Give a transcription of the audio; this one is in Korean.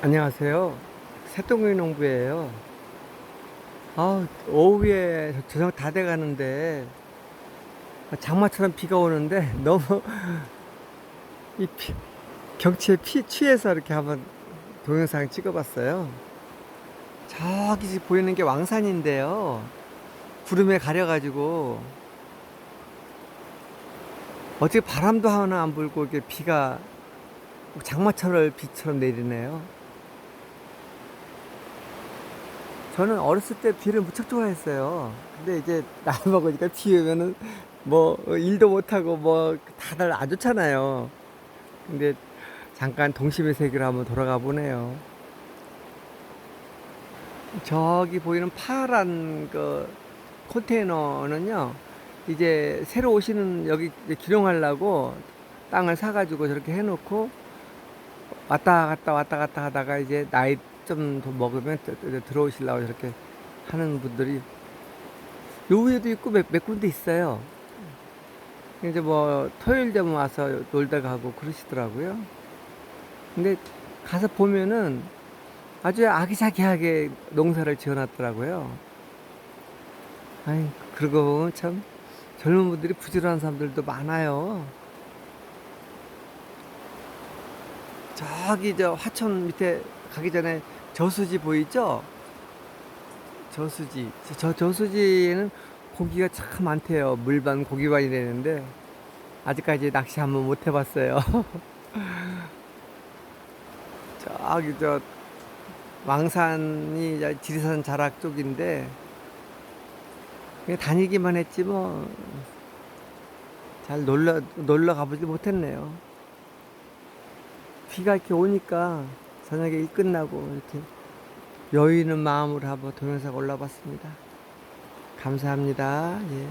안녕하세요. 새똥구이 농부예요. 아, 오후에 조정 다 돼가는데 장마처럼 비가 오는데 너무 이 피- 경치에 피 취해서 이렇게 한번 동영상 찍어봤어요. 저기 보이는 게 왕산인데요. 구름에 가려가지고 어떻게 바람도 하나 안 불고 이렇게 비가 장마철 비처럼 내리네요. 저는 어렸을 때 비를 무척 좋아했어요. 근데 이제 나이 먹으니까 비 오면은 뭐 일도 못하고 뭐 다들 안 좋잖아요. 근데 잠깐 동심의 세계로 한번 돌아가 보네요. 저기 보이는 파란 그 컨테이너는요, 이제 새로 오시는 여기 이제 기룡하려고 땅을 사가지고 저렇게 해놓고 왔다 갔다 왔다 갔다 하다가 이제 나이 좀 더 먹으면 들어오시려고 저렇게 하는 분들이 요 위에도 있고 몇, 몇 군데 있어요. 이제 뭐 토요일 되면 와서 놀다 가고 그러시더라고요. 근데 가서 보면은 아주 아기자기하게 농사를 지어놨더라고요. 아이, 그러고 참 젊은 분들이 부지런한 사람들도 많아요. 저기 저 화천 밑에 가기 전에 저수지 보이죠? 저수지. 저- 저 저수지에는 고기가 참 많대요. 물반 고기반이 되는데 아직까지 낚시 한번 못 해봤어요. 저기 저 왕산이 지리산 자락 쪽인데 다니기만 했지 뭐 잘 놀러 놀러 가보지 못했네요. 비가 이렇게 오니까 저녁에 일 끝나고 이렇게 여유 있는 마음으로 한번 동영상 올라봤습니다. 감사합니다. 예.